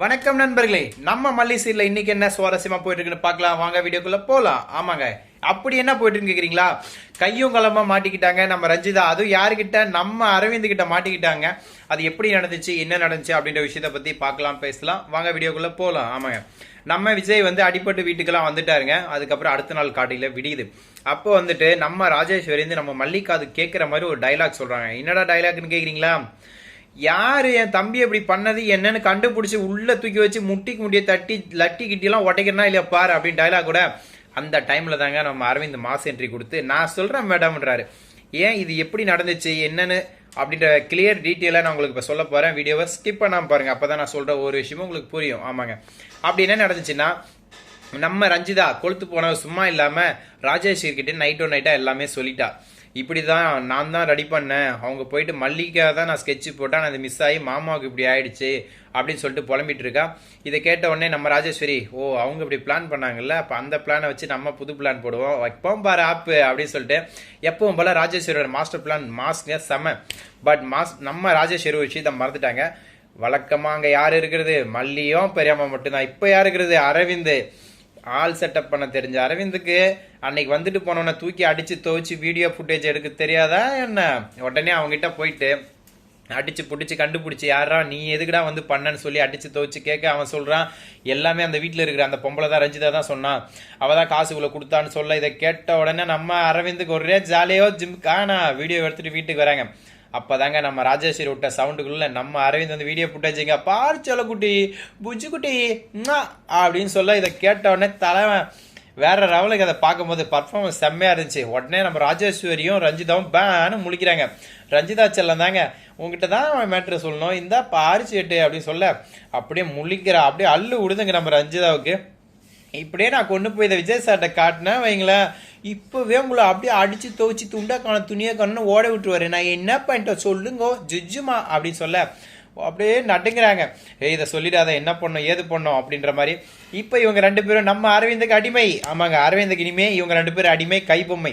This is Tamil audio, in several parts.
வணக்கம் நண்பர்களே நம்ம மல்லி சீரில் இன்னைக்கு என்ன சுவாரஸ்யமா போயிட்டு இருக்குன்னு பார்க்கலாம். வாங்க வீடியோக்குள்ள போலாம். ஆமாங்க. அப்படி என்ன போயிட்டு இருக்குன்னு கையும் களமா மாட்டிக்கிட்டாங்க நம்ம ரஞ்சிதா. அதுவும் யாருக்கிட்ட நம்ம அரவிந்த் கிட்ட மாட்டிக்கிட்டாங்க. அது எப்படி நடந்துச்சு என்ன நடந்துச்சு அப்படின்ற விஷயத்த பத்தி பார்க்கலாம் பேசலாம். வாங்க வீடியோக்குள்ள போலாம். ஆமாங்க. நம்ம விஜய் வந்து அடிப்பட்டு வீட்டுக்கெல்லாம் வந்துட்டாருங்க. அதுக்கப்புறம் அடுத்த நாள் காட்டில விடியுது. அப்போ வந்துட்டு நம்ம ராஜேஸ்வரி வந்து நம்ம மல்லிகாது கேட்குற மாதிரி ஒரு டைலாக் சொல்றாங்க. என்னடா டைலாக்னு கேக்குறீங்களா? யார் என் தம்பி அப்படி பண்ணது? என்னன்னு கண்டுபிடிச்சி உள்ளே தூக்கி வச்சு முட்டிக்கு முடிய தட்டி லட்டி கிட்டிலாம் உடைக்கிறனா இல்லையா பாரு அப்படின்னு டைலாக் கூட அந்த டைமில் தாங்க நம்ம அரவிந்த் மாஸ் என்ட்ரி கொடுத்து நான் சொல்கிறேன் மேடம்ன்றாரு ஏன் இது எப்படி நடந்துச்சு? என்னன்னு? அப்படின்ற கிளியர் டீட்டெயிலாக நான் உங்களுக்கு இப்போ சொல்ல போகிறேன் வீடியோவை ஸ்கிப் பண்ணாமல் பாருங்கள் அப்போ தான் நான் சொல்கிற ஒரு விஷயமும் உங்களுக்கு புரியும். ஆமாங்க. அப்படி என்ன நடந்துச்சுன்னா நம்ம ரஞ்சிதா கொளுத்து போன சும்மா இல்லாமல் ராஜேஸ்வரி நைட் நைட்டோ நைட்டாக எல்லாமே சொல்லிட்டா. இப்படி தான் நான் தான் ரெடி பண்ணேன். அவங்க போயிட்டு மல்லிகா தான் நான் ஸ்கெட்சு போட்டேன். அது மிஸ் ஆகி மாமாவுக்கு இப்படி ஆயிடுச்சு அப்படின்னு சொல்லிட்டு புலம்பிட்டு இருக்கா. இதை கேட்ட உடனே நம்ம ராஜேஸ்வரி ஓ அவங்க இப்படி பிளான் பண்ணாங்கல்ல? அப்போ அந்த பிளானை வச்சு நம்ம புது பிளான் போடுவோம். வைப்போம் பாரு ஆப்பு அப்படின்னு சொல்லிட்டு எப்பவும் போல ராஜேஸ்வரியோட மாஸ்டர் பிளான் மாஸ்ங்க செம. பட் மாஸ் நம்ம ராஜேஸ்வரி ஒரு விஷயத்தை மறந்துட்டாங்க. வழக்கமாக அங்கே யார் இருக்கிறது? மல்லியும் பெரியம்மா மட்டும்தான். இப்போ யார் இருக்கிறது? அரவிந்த். ஆள் செட்டப் பண்ண தெரிஞ்ச அரவிந்துக்கு அன்னைக்கு வந்துட்டு போனவனை தூக்கி அடிச்சு துவைச்சு வீடியோ ஃபுட்டேஜ் எடுக்க தெரியாதா என்ன? உடனே அவங்ககிட்ட போயிட்டு அடிச்சு பிடிச்சி கண்டுபிடிச்சி யாரா நீ எதுக்குடா வந்து பண்ணன்னு சொல்லி அடிச்சு துவைச்சு கேட்க அவன் சொல்கிறான் எல்லாமே அந்த வீட்டில் இருக்கிற அந்த பொம்பளை தான் ரஞ்சிதா தான் சொன்னான் அவள் தான் காசு இவ்வளோ கொடுத்தான்னு சொல்ல இதை கேட்ட உடனே நம்ம அரவிந்துக்கு ஒரே ஜாலியோ ஜிம் காணா வீடியோ எடுத்துகிட்டு வீட்டுக்கு வராங்க. அப்பதாங்க நம்ம ராஜேஸ்வரி விட்ட சவுண்டுக்குள்ள நம்ம அரவிந்த் வந்து வீடியோ புட்டேஜிங்க பார் குட்டி புஜ்ஜு குட்டி அப்படின்னு சொல்ல இதை கேட்ட உடனே தலைவன் வேற லெவலுக்கு அதை பார்க்கும்போது பர்ஃபார்மன்ஸ் செம்மையா இருந்துச்சு. உடனே நம்ம ராஜேஸ்வரியும் ரஞ்சிதாவும் பேனு முழிக்கிறாங்க. ரஞ்சிதா செல்லம் தாங்க உங்ககிட்ட தான் மேட்ரு சொல்லணும். இந்த பாரிச்சு எட்டு அப்படின்னு சொல்ல அப்படியே முழிக்கிறா. அப்படியே அள்ளு விடுதுங்க நம்ம ரஞ்சிதாவுக்கு. இப்படியே நான் கொண்டு போய் இதை விஜய் சார்கிட்ட காட்டினேன் வைங்களேன். இப்போவே உங்களை அப்படியே அடித்து துவச்சி துண்டா துணியை கண்ணு ஓட விட்டுருவாரு. நான் என்ன பண்ணிட்டோம் சொல்லுங்க ஜிஜுமா அப்படின்னு சொல்ல. அப்படியே நட்டுங்கிறாங்க. ஏய் இதை சொல்லிடாத என்ன பண்ணோம் ஏது பண்ணோம் அப்படின்ற மாதிரி. இப்போ இவங்க ரெண்டு பேரும் நம்ம அரவிந்துக்கு அடிமை. ஆமாங்க அரவிந்துக்கு இனிமே இவங்க ரெண்டு பேரும் அடிமை கைப்பொம்மை.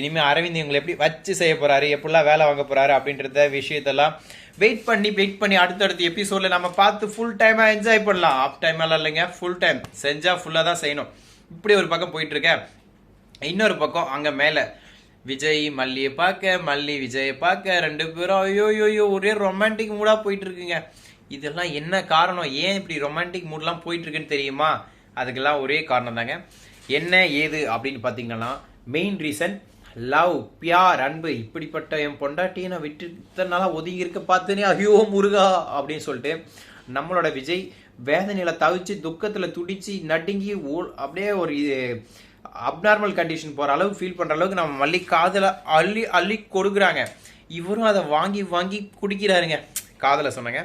இனிமேல் அரவிந்த் இவங்களை எப்படி வச்சு செய்ய போகிறாரு எப்படிலாம் வேலை வாங்க போகிறாரு அப்படின்றத விஷயத்தெல்லாம் வெயிட் பண்ணி வெயிட் பண்ணி அடுத்தடுத்த எபிசோடில் நம்ம பார்த்து ஃபுல் டைமாக என்ஜாய் பண்ணலாம். ஆஃப் டைம் எல்லாம் இல்லைங்க ஃபுல் டைம் செஞ்சால் ஃபுல்லாக தான் செய்யணும். இப்படி ஒரு பக்கம் போயிட்டுருக்கேன் இன்னொரு பக்கம் அங்க மேல. விஜய் மல்லியை பார்க்க மல்லி விஜயை பார்க்க ரெண்டு பேரும் ஐயோ ஐயோ, ஒரே ரொமான்டிக் மூடா போயிட்டு இருக்குங்க இதெல்லாம் என்ன காரணம்? ஏன் இப்படி ரொமான்டிக் மூட்லாம் போயிட்டு இருக்குன்னு தெரியுமா? அதுக்கெல்லாம் ஒரே காரணம் தாங்க. என்ன ஏது அப்படின்னு பார்த்தீங்கன்னா மெயின் ரீசன் லவ் பியார் அன்பு. இப்படிப்பட்ட என் பொண்டாட்டியை நான் விட்டு இத்தனை ஒதுங்கி இருக்க பார்த்தேனே ஐயோ முருகா அப்படின்னு சொல்லிட்டு நம்மளோட விஜய் வேதனையில தவிச்சு துக்கத்துல துடிச்சு நடுங்கி ஓ- அப்படியே ஒரு இது அப்நார்மல் கண்டிஷன் போகிற அளவுக்கு ஃபீல் பண்ணுற அளவுக்கு நம்ம மல்லி காதில் அள்ளி அள்ளி கொடுக்குறாங்க. இவரும் அதை வாங்கி வாங்கி குடிக்கிறாருங்க. காதில் சொன்னாங்க.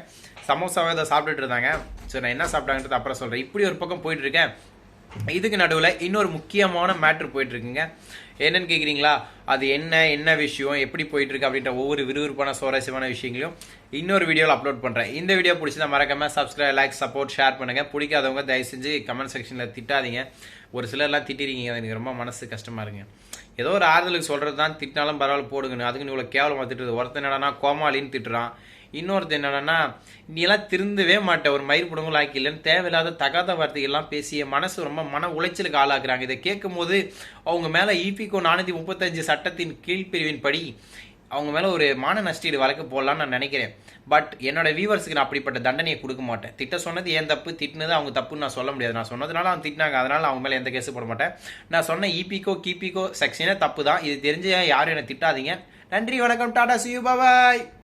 சமோசாவை அதை சாப்பிட்டுட்டு இருந்தாங்க. சரி நான் என்ன சாப்பிட்டாங்கன்றது அப்புறம் சொல்கிறேன் இப்படி ஒரு பக்கம் போயிட்டுருக்கேன் இதுக்கு நடுவில் இன்னொரு முக்கியமான மேட்ரு போயிட்டுருக்குங்க என்னன்னு கேட்குறீங்களா அது என்ன என்ன விஷயம் எப்படி போயிட்டுருக்கு அப்படின்ற ஒவ்வொரு விறுவிறுப்பான சுவாரஸ்யமான விஷயங்களையும் இன்னொரு வீடியோவில் அப்லோட் பண்ணுறேன் இந்த வீடியோ பிடிச்சதா மறக்காமல் சப்ஸ்கிரைப் லைக் சப்போர்ட் ஷேர் பண்ணுங்கள் பிடிக்காதவங்க தயவு செஞ்சு கமெண்ட் செக்ஷனில் திட்டாதீங்க. ஒரு சிலர்லாம் திட்டிருக்கீங்க அது எனக்கு ரொம்ப மனசு கஷ்டமா இருங்க ஏதோ ஒரு ஆறுதலுக்கு சொல்கிறது தான் திட்டினாலும் பரவாயில்ல போடுங்கன்னு. அதுக்கு இவ்வளோ கேவலமாக திட்டுறது. ஒருத்தன் என்னடனா கோமாளின்னு திட்டுறான். இன்னொருத்தர் என்னடனா நீ எல்லாம் திருந்தவே மாட்டேன் ஒரு மயிர் புடங்குள் ஆக்கிலன்னு தேவையில்லாத தகாத வார்த்தைகள்லாம் பேசிய மனசு ரொம்ப மன உளைச்சலுக்கு ஆளாக்குறாங்க. இதை கேட்கும் போது அவங்க மேலே இபிகோ நானூற்றி முப்பத்தஞ்சு சட்டத்தின் கீழ்ப்பிரிவின் படி அவங்க மேலே ஒரு மான நஷ்டீடு வழக்கு போடலான்னு நான் நினைக்கிறேன். பட் என்னோட வியூவர்ஸுக்கு நான் அப்படிப்பட்ட தண்டனையை கொடுக்க மாட்டேன். திட்ட சொன்னது ஏன் தப்பு? திட்டினது அவங்க தப்புன்னு நான் சொல்ல முடியாது. நான் சொன்னதுனால அவங்க திட்டினாங்க. அதனால அவங்க மேலே எந்த கேஸு போட மாட்டேன். நான் சொன்ன இபிகோ கிபிகோ செக்ஷனே தப்பு தான். இது தெரிஞ்சு யாரும் என்னை திட்டாதீங்க. நன்றி வணக்கம். டாடா சியூ பாபாய்